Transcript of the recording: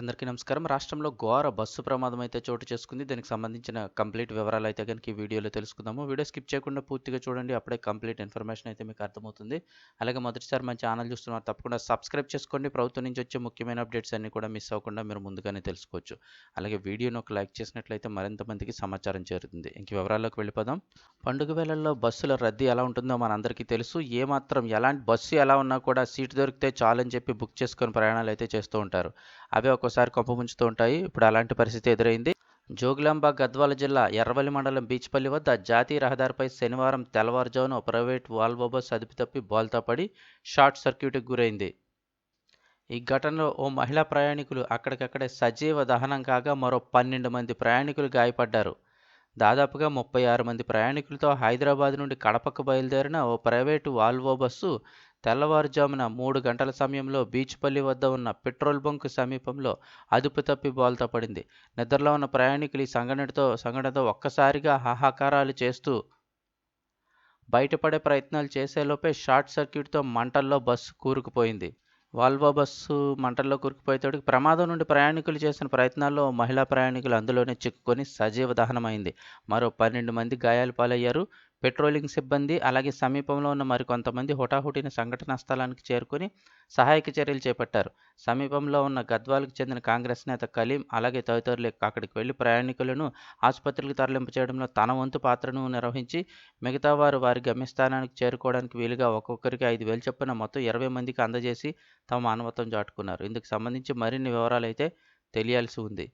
అందరికీ నమస్కారం. రాష్ట్రంలో ఘోర బస్సు ప్రమాదం అయితే చోటు చేసుకుంది. దీనికి సంబంధించిన కంప్లీట్ వివరాలు అయితే కనుక ఈ వీడియోలో తెలుసుకుందాము. వీడియో స్కిప్ చేయకుండా పూర్తిగా చూడండి. అప్పుడే కంప్లీట్ ఇన్ఫర్మేషన్ అయితే మీకు అర్థమవుతుంది. అలాగే మొదటిసారి మన ఛానల్ చూస్తున్నారు తప్పకుండా సబ్స్క్రైబ్ చేసుకోండి. ప్రభుత్వం నుంచి వచ్చే ముఖ్యమైన అప్డేట్స్ అన్నీ కూడా మిస్ అవ్వకుండా మీరు ముందుగానే తెలుసుకోవచ్చు. అలాగే వీడియోను ఒక లైక్ చేసినట్లయితే మరింత మందికి సమాచారం చేరుతుంది. ఇంక వివరాల్లోకి వెళ్ళిపోదాం. పండుగ వేళల్లో బస్సుల రద్దీ ఎలా ఉంటుందో మనందరికీ తెలుసు. ఏమాత్రం ఎలాంటి బస్సు ఎలా ఉన్నా కూడా సీటు దొరికితే చాలని చెప్పి బుక్ చేసుకొని ప్రయాణాలు అయితే చేస్తూ ఉంటారు. అవే ఒక్కోసారి కొంప ముంచుతూ ఉంటాయి. ఇప్పుడు అలాంటి పరిస్థితి ఎదురైంది. జోగులాంబ గద్వాల జిల్లా ఎర్రవల్లి మండలం బీచ్పల్లి వద్ద జాతీయ రహదారిపై శనివారం తెల్లవారుజామున ప్రైవేట్ వాల్వో బస్సు అదుపు తప్పి బోల్తా పడి షార్ట్ సర్క్యూట్కి గురైంది. ఈ ఘటనలో ఓ మహిళా ప్రయాణికులు అక్కడికక్కడే సజీవ దహనం కాగా మరో పన్నెండు మంది ప్రయాణికులు గాయపడ్డారు. దాదాపుగా ముప్పై ఆరు మంది ప్రయాణికులతో హైదరాబాద్ నుండి కడపకు బయలుదేరిన ఓ ప్రైవేటు వాల్వో బస్సు తెల్లవారుజామున మూడు గంటల సమయంలో బీచ్పల్లి వద్ద ఉన్న పెట్రోల్ బంకు సమీపంలో అదుపు తప్పి బోల్తా పడింది. నిద్రలో ఉన్న ప్రయాణికులు ఈ సంఘటనతో సంఘటనతో ఒక్కసారిగా హాహాకారాలు చేస్తూ బయటపడే ప్రయత్నాలు చేసేలోపే షార్ట్ సర్క్యూట్తో మంటల్లో బస్సు కూరుకుపోయింది. వాల్వో బస్సు మంటల్లో కూరుకుపోయేటప్పటికి ప్రమాదం నుండి ప్రయాణికులు చేసిన ప్రయత్నాల్లో మహిళా ప్రయాణికులు అందులోనే చిక్కుకొని సజీవ దహనమైంది. మరో పన్నెండు మంది గాయాలు పాలయ్యారు. పెట్రోలింగ్ సిబ్బంది అలాగే సమీపంలో ఉన్న మరికొంతమంది హుటాహుటిన సంఘటనా స్థలానికి చేరుకొని సహాయక చర్యలు చేపట్టారు. సమీపంలో ఉన్న గద్వాలకు చెందిన కాంగ్రెస్ నేత కలీం అలాగే తదితరులు అక్కడికి వెళ్ళి ప్రయాణికులను ఆసుపత్రికి తరలింపు చేయడంలో తన వంతు పాత్రను నిర్వహించి మిగతా వారు వారి గమ్యస్థానానికి చేరుకోవడానికి వీలుగా ఒక్కొక్కరికి ఐదు వేలు చొప్పున మొత్తం ఇరవై మందికి అందజేసి తమ మానవత్వం చాటుకున్నారు. ఇందుకు సంబంధించి మరిన్ని వివరాలు అయితే తెలియాల్సి ఉంది.